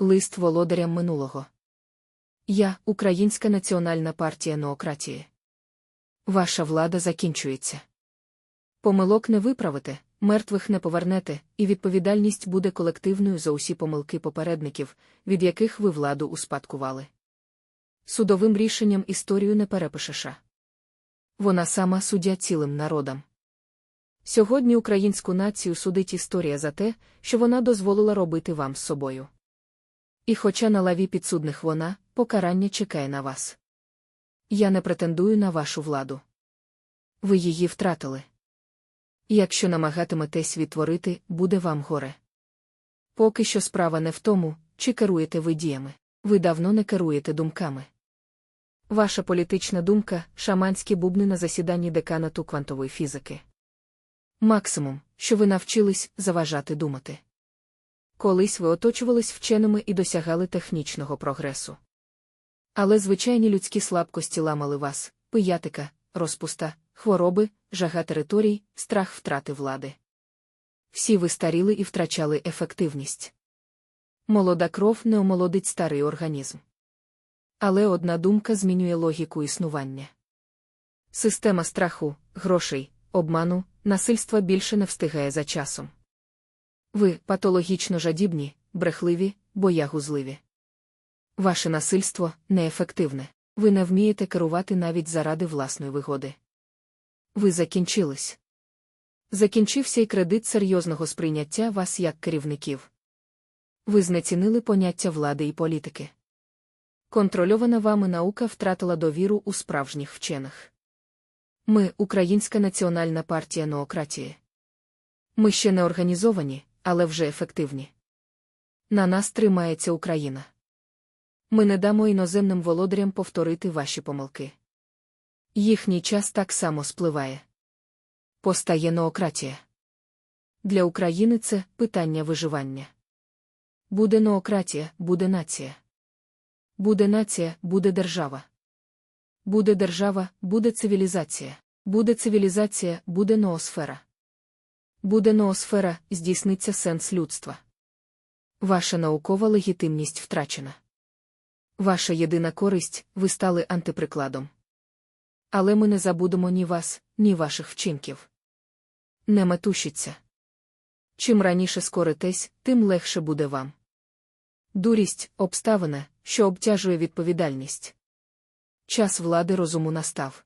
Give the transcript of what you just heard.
Лист володарям минулого. Я, Українська національна партія Ноократії. Ваша влада закінчується. Помилок не виправите, мертвих не повернете, і відповідальність буде колективною за усі помилки попередників, від яких ви владу успадкували. Судовим рішенням історію не перепишеш. Вона сама суддя цілим народам. Сьогодні українську націю судить історія за те, що вона дозволила робити вам з собою. І хоча на лаві підсудних вона, покарання чекає на вас. Я не претендую на вашу владу. Ви її втратили. Якщо намагатиметесь відтворити, буде вам горе. Поки що справа не в тому, чи керуєте ви діями. Ви давно не керуєте думками. Ваша політична думка шаманські бубни на засіданні деканату квантової фізики. Максимум, що ви навчились заважати думати. Колись ви оточувались вченими і досягали технічного прогресу. Але звичайні людські слабкості ламали вас, пиятика, розпуста, хвороби, жага територій, страх втрати влади. Всі ви старіли і втрачали ефективність. Молода кров не омолодить старий організм. Але одна думка змінює логіку існування. Система страху, грошей, обману, насильства більше не встигає за часом. Ви патологічно жадібні, брехливі, боягузливі. Ваше насильство неефективне. Ви не вмієте керувати навіть заради власної вигоди. Ви закінчились. Закінчився й кредит серйозного сприйняття вас як керівників. Ви знецінили поняття влади і політики. Контрольована вами наука втратила довіру у справжніх вчених. Ми Українська національна партія ноократії. Ми ще не організовані, але вже ефективні. На нас тримається Україна. Ми не дамо іноземним володарям повторити ваші помилки. Їхній час так само спливає. Постає ноократія. Для України це питання виживання. Буде ноократія, буде нація. Буде нація, буде держава. Буде держава, буде цивілізація. Буде цивілізація, буде ноосфера. Буде ноосфера, здійсниться сенс людства. Ваша наукова легітимність втрачена. Ваша єдина користь, ви стали антиприкладом. Але ми не забудемо ні вас, ні ваших вчинків. Не метушіться. Чим раніше скоритесь, тим легше буде вам. Дурість обставина, що обтяжує відповідальність. Час влади розуму настав.